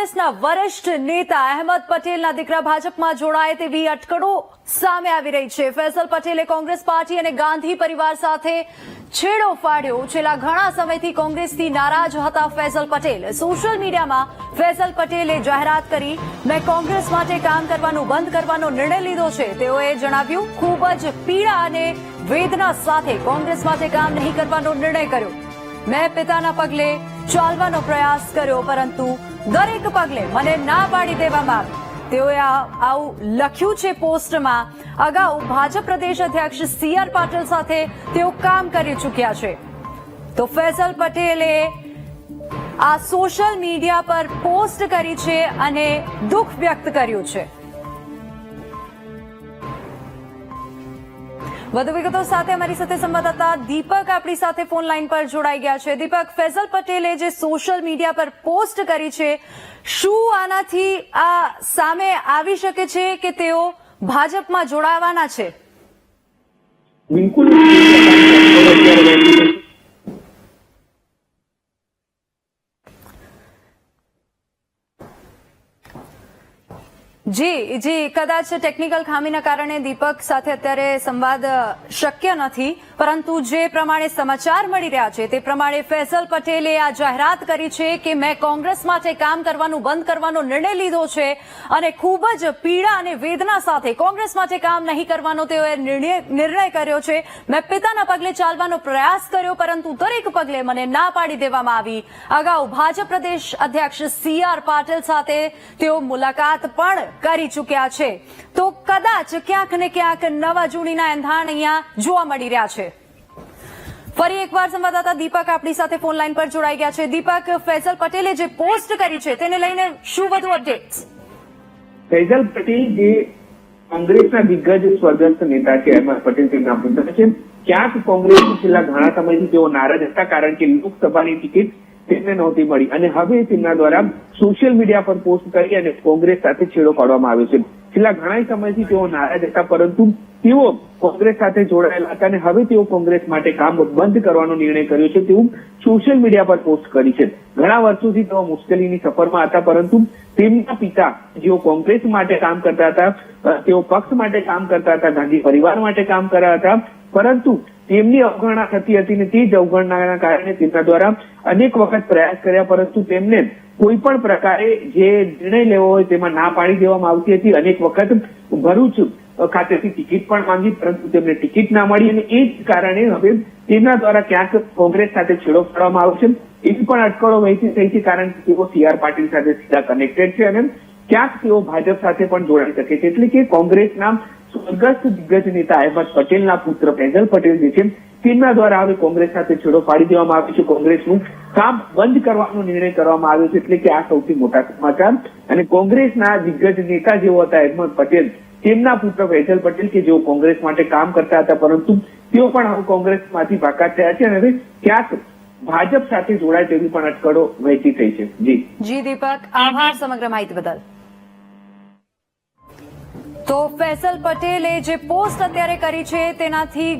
કોંગ્રેસના વરિષ્ઠ નેતા અહેમદ પટેલના દીકરા ભાજપમાં જોડાય તેવી અટકળો સામે આવી રહી છે. ફૈસલ પટેલે કોંગ્રેસ પાર્ટી અને ગાંધી પરિવાર સાથે છેડો ફાડ્યો. છેલ્લા ઘણા સમયથી કોંગ્રેસથી નારાજ હતા ફૈસલ પટેલ. સોશિયલ મીડિયામાં ફૈસલ પટેલે જાહેરાત કરી, મેં કોંગ્રેસ માટે કામ કરવાનું બંધ કરવાનો નિર્ણય લીધો છે. તેઓએ જણાવ્યું, ખૂબ જ પીડા અને વેદના સાથે કોંગ્રેસ માટે કામ નહીં કરવાનો નિર્ણય કર્યો. મેં પિતાના પગલે ચાલવાનો પ્રયાસ કર્યો, પરંતુ દરેક પગલે મને ના પાડી દેવામાં આવી. તેઓએ આવું લખ્યું છે પોસ્ટમાં. અગાઉ ભાજપ પ્રદેશ અધ્યક્ષ સી આર પાટીલ સાથે તેઓ કામ કરી ચૂક્યા છે. તો ફૈસલ પટેલે આ સોશિયલ મીડિયા પર પોસ્ટ કરી છે અને દુઃખ વ્યક્ત કર્યું છે. વધુ વિગતો સાથે અમારી સાથે સંવાદદાતા દીપક આપણી સાથે ફોન લાઈન પર જોડાઈ ગયા છે. દીપક, ફેઝલ પટેલે જે સોશિયલ મીડિયા પર પોસ્ટ કરી છે, શું આનાથી આ સામે આવી શકે છે કે તેઓ ભાજપમાં જોડાવાના છે? બિલકુલ. જી જી, કદાચ ટેકનિકલ ખામીના કારણે દીપક સાથે અત્યારે સંવાદ શક્ય નથી, પરંતુ જે પ્રમાણે સમાચાર મળી રહ્યા છે, તે પ્રમાણે ફૈસલ પટેલે આ જાહેરાત કરી છે કે મેં કોંગ્રેસ માટે કામ કરવાનું, બંધ કરવાનો નિર્ણય લીધો છે અને ખૂબ જ પીડા અને વેદના સાથે કોંગ્રેસ માટે કામ નહીં કરવાનો તેઓએ નિર્ણય કર્યો છે. મેં પિતાના પગલે ચાલવાનો પ્રયાસ કર્યો, પરંતુ દરેક પગલે મને ના પાડી દેવામાં આવી. અગાઉ ભાજપ પ્રદેશ અધ્યક્ષ સી આર પાટીલ સાથે તેઓ મુલાકાત પણ કરી ચૂક્યા છે. તો કદાચ ક્યાંક ને ક્યાંક નવા જૂનીના એંધાણ અહીંયા જોવા મળી રહ્યા છે. ફરી એકવાર સંવાદદાતા દીપક આપણી સાથે ફોન લાઈન પર જોડાઈ ગયા છે. દીપક ફૈસલ પટેલે જે પોસ્ટ કરી છે તેને લઈને શું વધુ અપડેટ? ફૈઝલ પટેલ જે કોંગ્રેસના દિગ્ગજ સ્વર્ગસ્થ નેતા છે અહેમદ પટેલ તેમના પુત્ર છે. ક્યાંક કોંગ્રેસ છેલ્લા ઘણા સમયથી તેઓ નારાજ હતા, કારણ કે લોકસભાની ટિકિટ તેમને નહોતી મળી. અને હવે તેમના દ્વારા સોશિયલ મીડિયા પર પોસ્ટ કરી અને કોંગ્રેસ સાથે છેડો પાડવામાં આવ્યો છે. છેલ્લા ઘણા સમયથી તેઓ નારાજ હતા, પરંતુ તેઓ કોંગ્રેસ સાથે જોડાયેલા હતા અને હવે તેઓ કોંગ્રેસ માટે કામ બંધ કરવાનો નિર્ણય કર્યો છે. તેવું સોશિયલ મીડિયા પર પોસ્ટ કરી છે. ઘણા વર્ષોથી તેઓ મુશ્કેલીની સફરમાં હતા, પરંતુ તેમના પિતા જેઓ કોંગ્રેસ માટે કામ કરતા હતા તેઓ પક્ષ માટે કામ કરતા હતા, ગાંધી પરિવાર માટે કામ કર્યા હતા, પરંતુ તેમની અવગણના થતી હતી અને તે જ અવગણનાના કારણે તેમના દ્વારા અનેક વખત પ્રયાસ કર્યા, પરંતુ તેમને કોઈ પણ પ્રકારે જે નિર્ણય લેવો હોય તેમાં ના પાડી દેવામાં આવતી હતી. અનેક વખત ભરૂચ ખાતેથી ટિકિટ પણ માંગી, પરંતુ તેમને ટિકિટ ના મળી અને એ જ કારણે હવે તેમના દ્વારા ક્યાંક કોંગ્રેસ સાથે છેડો કરવામાં આવશે એવી પણ અટકળો વહેતી થઈ છે, કારણ કે તેઓ સી પાટીલ સાથે સીધા કનેક્ટેડ છે અને ક્યાંક તેઓ ભાજપ સાથે પણ જોડાઈ શકે છે. એટલે કે કોંગ્રેસના સ્વર્ગસ્થ દિગ્ગજ નેતા અહેમદ પટેલના પુત્ર ફૈઝલ પટેલ જે છે, તેમના દ્વારા હવે કોંગ્રેસ સાથે છેડો પાડી દેવામાં આવ્યો છે. કોંગ્રેસનું કામ બંધ કરવાનો નિર્ણય કરવામાં આવ્યો છે, એટલે કે આ સૌથી મોટા સમાચાર. અને કોંગ્રેસના દિગ્ગજ નેતા જેઓ હતા, અહેમદ પટેલ, તેમના પુત્ર ફૈઝલ પટેલ, કે જેઓ કોંગ્રેસ માટે કામ કરતા હતા, પરંતુ તેઓ પણ હવે કોંગ્રેસમાંથી બાકાત થયા છે અને હવે ક્યાંક ભાજપ સાથે જોડાય તેવી પણ અટકળો વહેતી થઈ છે. જી. જી, દીપક, આભાર સમગ્ર માહિતી બદલ. તો ફૈસલ પટેલે જે પોસ્ટ અત્યારે કરી છે, તેનાથી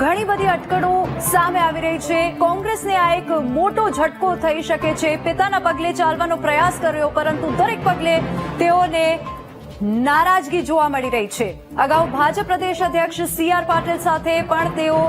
ઘણી બધી અટકળો સામે આવી રહી છે. કોંગ્રેસને આ એક મોટો ઝટકો થઈ શકે છે. પિતાના પગલે ચાલવાનો પ્રયાસ કર્યો, પરંતુ દરેક પગલે તેઓને નારાજગી જોવા મળી રહી છે. અગાઉ ભાજપ પ્રદેશ અધ્યક્ષ સી આર પાટીલ સાથે પણ તેઓ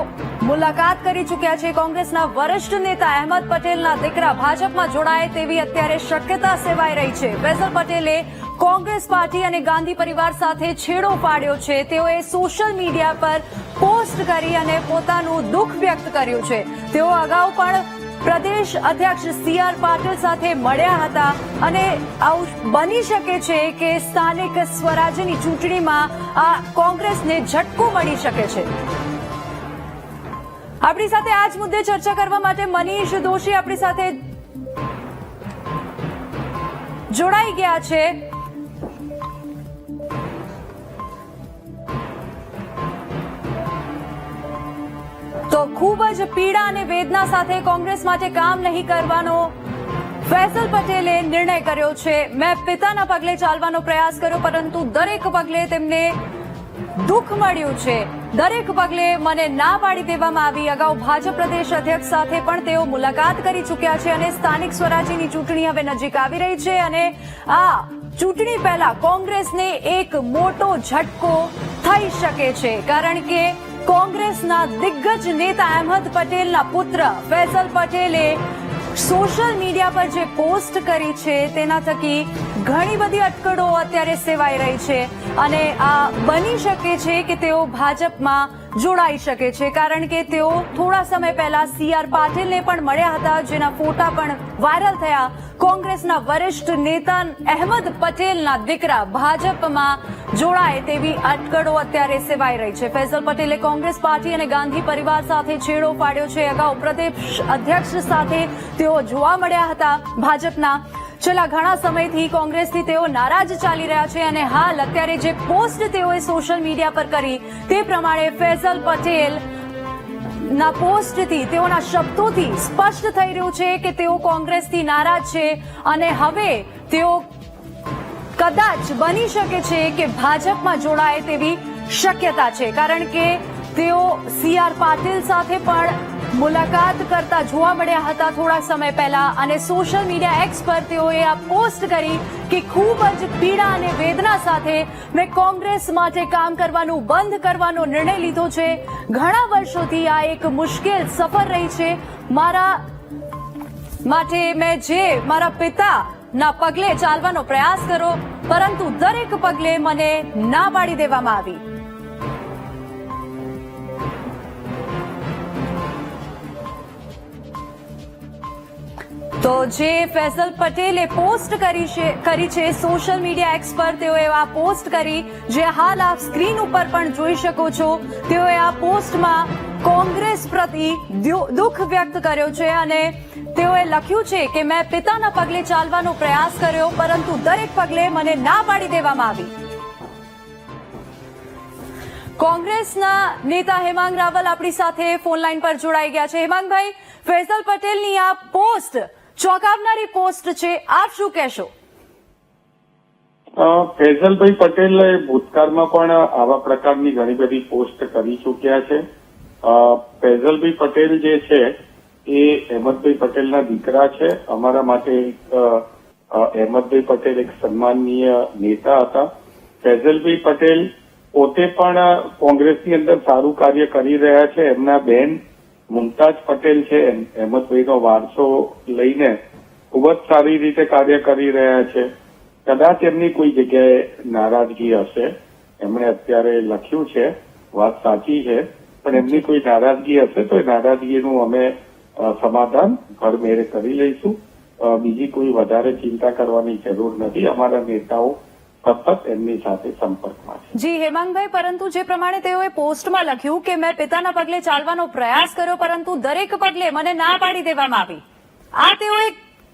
મુલાકાત કરી ચૂક્યા છે. કોંગ્રેસના વરિષ્ઠ નેતા અહેમદ પટેલના દીકરા ભાજપમાં જોડાય તેવી અત્યારે શક્યતા સેવાઈ રહી છે. ફૈઝલ પટેલે કોંગ્રેસ પાર્ટી અને ગાંધી પરિવાર સાથે છેડો પાડ્યો છે. તેઓએ સોશિયલ મીડિયા પર પોસ્ટ કરી અને પોતાનું દુઃખ વ્યક્ત કર્યું છે. તેઓ અગાઉ પણ પ્રદેશ અધ્યક્ષ સી આર પાટીલ સાથે મળ્યા હતા અને આવું બની શકે છે કે સ્થાનિક સ્વરાજ્યની ચૂંટણીમાં આ કોંગ્રેસને ઝટકો મળી શકે છે. આપણી સાથે આ જ મુદ્દે ચર્ચા કરવા માટે મનીષ દોશી આપણી સાથે જોડાઈ ગયા છે. ખૂબ જ પીડા અને વેદના સાથે કોંગ્રેસ માટે કામ નહીં કરવાનો ફૈસલ પટેલે નિર્ણય કર્યો છે. મેં પિતાના પગલે ચાલવાનો પ્રયાસ કર્યો, પરંતુ દરેક પગલે તેમને દુઃખ મળ્યું છે. દરેક પગલે મને ના પાડી દેવામાં આવી. અગાઉ ભાજપ પ્રદેશ અધ્યક્ષ સાથે પણ તેઓ મુલાકાત કરી ચૂક્યા છે અને સ્થાનિક સ્વરાજ્યની ચૂંટણી હવે નજીક આવી રહી છે અને આ ચૂંટણી પહેલા કોંગ્રેસને એક મોટો ઝટકો થઈ શકે છે. કારણ કે કોંગ્રેસના દિગ્ગજ નેતા અહેમદ પટેલના પુત્ર ફૈઝલ પટેલે સોશિયલ મીડિયા પર જે પોસ્ટ કરી છે, તેના થકી ઘણી બધી અટકળો અત્યારે સેવાઈ રહી છે. અને આ બની શકે છે કે તેઓ ભાજપમાં જોડાઈ શકે છે કારણ કે તેઓ થોડા સમય પહેલા સી આર પાટીલને પણ મળ્યા હતા, જેના ફોટા પણ વાયરલ થયા. કોંગ્રેસના વરિષ્ઠ નેતા અહેમદ પટેલના દીકરા ભાજપમાં જોડાય તેવી અટકળો અત્યારે સેવાઈ રહી છે. ફૈઝલ પટેલે કોંગ્રેસ પાર્ટી અને ગાંધી પરિવાર સાથે છેડો પાડ્યો છે. અગાઉ પ્રદેશ અધ્યક્ષ સાથે તેઓ જોવા મળ્યા હતા. ભાજપના છેલ્લા ઘણા સમયથી કોંગ્રેસથી તેઓ નારાજ ચાલી રહ્યા છે અને હાલ અત્યારે જે પોસ્ટ તેઓએ સોશિયલ મીડિયા પર કરી તે પ્રમાણે ફૈઝલ પટેલ ના પોસ્ટથી, તેઓના શબ્દોથી સ્પષ્ટ થઈ રહ્યું છે કે તેઓ કોંગ્રેસથી નારાજ છે અને હવે તેઓ કદાચ બની શકે છે કે ભાજપમાં જોડાય તેવી શક્યતા છે. કારણ કે તેઓ સી આર પાટીલ સાથે પણ મુલાકાત કરતા જોવા મળ્યા હતા થોડા સમય પહેલા અને સોશિયલ મીડિયા એક્સ પર તેઓએ આ પોસ્ટ કરી કે ખૂબ જ પીડા અને વેદના સાથે મેં કોંગ્રેસ માટે કામ કરવાનું બંધ કરવાનો નિર્ણય લીધો છે. ઘણા વર્ષોથી આ એક મુશ્કેલ સફર રહી છે. મારા માટે મેં જે મારા પિતા ના પગલે ચાલવાનો પ્રયાસ કર્યો, પરંતુ દરેક પગલે મને ના પાડી દેવામાં આવી. તો જે ફૈઝલ પટેલે પોસ્ટ કરી છે કરી છે, સોશિયલ મીડિયા એક્સ પર તેઓએ આ પોસ્ટ કરી, જે હાલ આપ સ્ક્રીન ઉપર પણ જોઈ શકો છો. તેઓએ આ પોસ્ટમાં કોંગ્રેસ પ્રતિ દુઃખ વ્યક્ત કર્યો છે અને તેઓએ લખ્યું છે કે મેં પિતાના પગલે ચાલવાનો પ્રયાસ કર્યો, પરંતુ દરેક પગલે મને ના પાડી દેવામાં આવી. કોંગ્રેસના નેતા હેમાંગ રાવલ આપણી સાથે ફોન લાઈન પર જોડાઈ ગયા છે. હેમાંગભાઈ, ફૈઝલ પટેલની આ પોસ્ટ ચોંકાવનારી પોસ્ટ છે. આપ શું કહેશો? ફેઝલભાઈ પટેલે ભૂતકાળમાં પણ આવા પ્રકારની ઘણી બધી પોસ્ટ કરી ચૂક્યા છે. ફેઝલભાઈ પટેલ જે છે, એ અહેમદભાઈ પટેલના દીકરા છે. અમારા માટે એક અહેમદભાઈ પટેલ એક સન્માનનીય નેતા હતા. ફેઝલભાઈ પટેલ પોતે પણ કોંગ્રેસની અંદર સારું કાર્ય કરી રહ્યા છે. એમના બેન મુમતાજ પટેલ છે અહેમદભાઈનો વારસો લઈને ખૂબ જ સારી રીતે કાર્ય કરી રહ્યા છે. કદાચ એમની કોઈ જગ્યાએ નારાજગી હશે, એમણે અત્યારે લખ્યું છે, વાત સાચી છે, પણ એમની કોઈ નારાજગી હશે તો એ નારાજગીનું અમે સમાધાન ઘરમેળે કરી લઈશું. બીજી કોઈ વધારે ચિંતા કરવાની જરૂર નથી. અમારા નેતાઓ સતત એમની સાથે સંપર્કમાં છે જી હેમાંગભાઈ પરંતુ જે પ્રમાણે તેઓએ પોસ્ટમાં લખ્યું કે મેં પિતાના પગલે ચાલવાનો પ્રયાસ કર્યો પરંતુ દરેક પગલે મને ના પાડી દેવામાં આવી. આ તેઓએ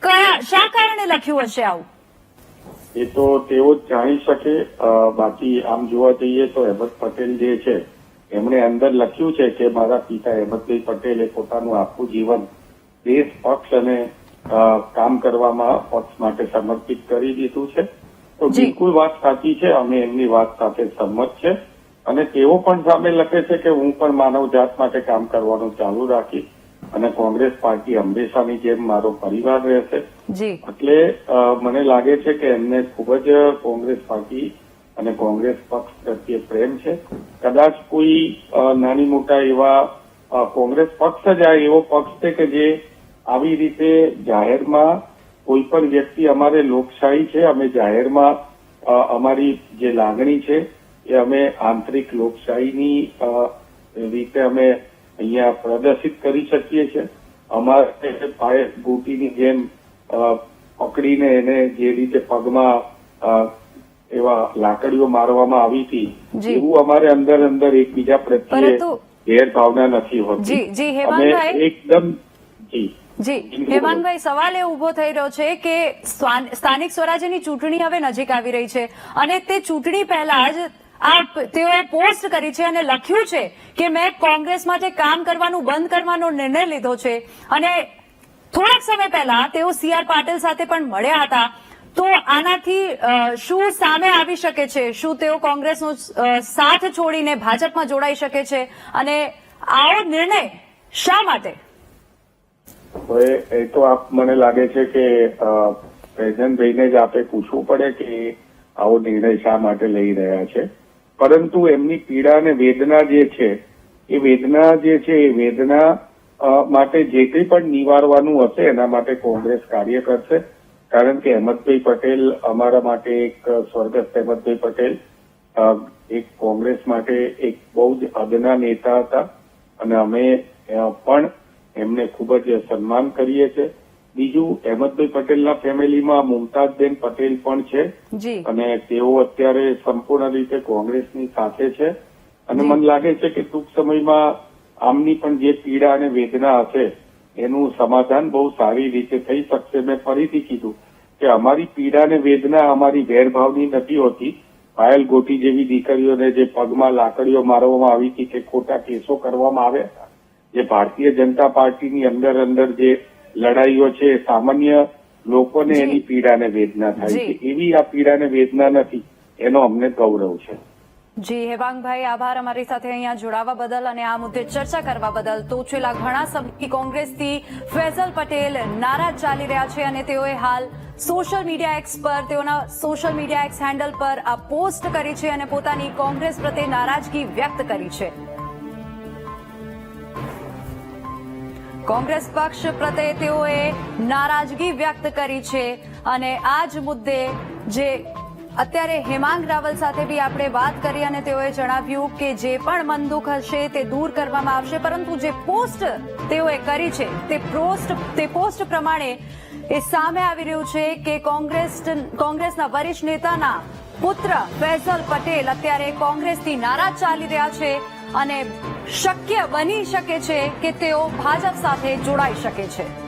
કયા શા કારણે લખ્યું હશે આવું? એ તો તેઓ જાણી શકે. બાકી આમ જોવા જઈએ તો અહેમદ પટેલ જે છે એમણે અંદર લખ્યું છે કે મારા પિતા અહેમદભાઈ પટેલે પોતાનું આખું જીવન દેશ પક્ષ અને કામ કરવામાં પક્ષ માટે સમર્પિત કરી દીધું છે. તો બિલકુલ વાત સાચી છે અમે એમની વાત સાથે સંમત છે. અને તેઓ પણ સામે લખે છે કે હું પણ માનવ જાત માટે કામ કરવાનું ચાલુ રાખીશ. અને કોંગ્રેસ પાર્ટી હંમેશાની જેમ મારો પરિવાર રહેશે. એટલે મને લાગે છે કે એમને ખૂબ જ કોંગ્રેસ પાર્ટી અને કોંગ્રેસ પક્ષ પ્રત્યે પ્રેમ છે. કદાચ કોઈ નાની મોટા એવા કોંગ્રેસ પક્ષ જ આ એવો પક્ષ છે કે જે આવી રીતે જાહેરમાં કોઈ પણ વ્યક્તિ અમારે લોકશાહી છે અમે જાહેરમાં અમારી જે લાગણી છે એ અમે આંતરિક લોકશાહીની રીતે અમે અહીંયા પ્રદર્શિત કરી શકીએ છીએ. અમારે પાયસ ગોટીની જેમ પકડીને એને જે રીતે પગમાં એવા લાકડીઓ મારવામાં આવી હતી એવું અમારે અંદર અંદર એકબીજા પ્રત્યે પરંતુ- ગેરભાવના નથી હોતી. અમે એકદમ જી. જી, હેમાનભાઈ, સવાલ એ ઊભો થઈ રહ્યો છે કે સ્થાનિક સ્વરાજ્યની ચૂંટણી હવે નજીક આવી રહી છે અને તે ચૂંટણી પહેલા જ આ તેઓએ પોસ્ટ કરી છે અને લખ્યું છે કે મેં કોંગ્રેસ માટે કામ કરવાનું, બંધ કરવાનો નિર્ણય લીધો છે. અને થોડાક સમય પહેલા તેઓ સી આર પાટીલ સાથે પણ મળ્યા હતા. તો આનાથી શું સામે આવી શકે છે? શું તેઓ કોંગ્રેસનો સાથ છોડીને ભાજપમાં જોડાઈ શકે છે? અને આવો નિર્ણય શા માટે? હવે એ તો આપ મને લાગે છે કે પ્રેઝન્ટભાઈને જ આપે પૂછવું પડે કે આવો નિર્ણય શા માટે લઈ રહ્યા છે. પરંતુ એમની પીડા અને વેદના જે છે, એ વેદના જે છે, એ વેદના માટે જે કંઈ પણ નિવારવાનું હશે, એના માટે કોંગ્રેસ કાર્ય કરશે. કારણ કે અહેમદભાઈ પટેલ અમારા માટે એક સ્વર્ગસ્થ અહેમદભાઈ પટેલ એક કોંગ્રેસ માટે એક બહુ જ અદના નેતા હતા. અને અમે પણ એમને ખૂબ જ સન્માન કરીએ છીએ. બીજું અહેમદભાઈ પટેલના ફેમિલીમાં મુમતાજબેન પટેલ પણ છે. અને તેઓ અત્યારે સંપૂર્ણ રીતે કોંગ્રેસની સાથે છે. અને મને લાગે છે કે ટૂંક સમયમાં આમની પણ જે પીડા અને વેદના હશે એનું સમાધાન બહુ સારી રીતે થઈ શકશે. મેં ફરીથી કીધું કે અમારી પીડા અને વેદના અમારી વેરભાવની નથી હોતી. પાયલ ગોટી જેવી દીકરીઓને જે પગમાં લાકડીઓ મારવામાં આવી હતી કે ખોટા કેસો કરવામાં આવ્યા જે ભારતીય જનતા પાર્ટીની અંદર અંદર જે લડાઈઓ છે સામાન્ય લોકોને. એની પીડાને વેદના થાય છે. એવી આ પીડાને વેદના નથી એનો અમને ગૌરવ છે. જી હેવાંગભાઈ આભાર અમારી સાથે અહીંયા જોડાવા બદલ અને આ મુદ્દે ચર્ચા કરવા બદલ. તો છેલ્લા ઘણા સમયથી કોંગ્રેસથી ફૈઝલ પટેલ નારાજ ચાલી રહ્યા છે અને તેઓએ હાલ સોશિયલ મીડિયા એક્સ પર તેઓના સોશિયલ મીડિયા એક્સ હેન્ડલ પર આ પોસ્ટ કરી છે અને પોતાની કોંગ્રેસ પ્રત્યે નારાજગી વ્યક્ત કરી છે. કોંગ્રેસ પક્ષ પ્રત્યે તેઓએ નારાજગી વ્યક્ત કરી છે. અને આ જ મુદ્દે જે અત્યારે હેમાંગ રાવલ સાથે બી આપણે વાત કરી અને તેઓએ જણાવ્યું કે જે પણ મન દુઃખ હશે તે દૂર કરવામાં આવશે, પરંતુ જે પોસ્ટ તેઓએ કરી છે, તે પોસ્ટ તે પોસ્ટ પ્રમાણે એ સામે આવી રહ્યું છે કે કોંગ્રેસ, કોંગ્રેસના વરિષ્ઠ નેતાના પુત્ર ફૈઝલ પટેલ અત્યારે કોંગ્રેસથી નારાજ ચાલી રહ્યા છે. અને શક્ય બની શકે છે કે તેઓ ભાજપ સાથે જોડાઈ શકે છે.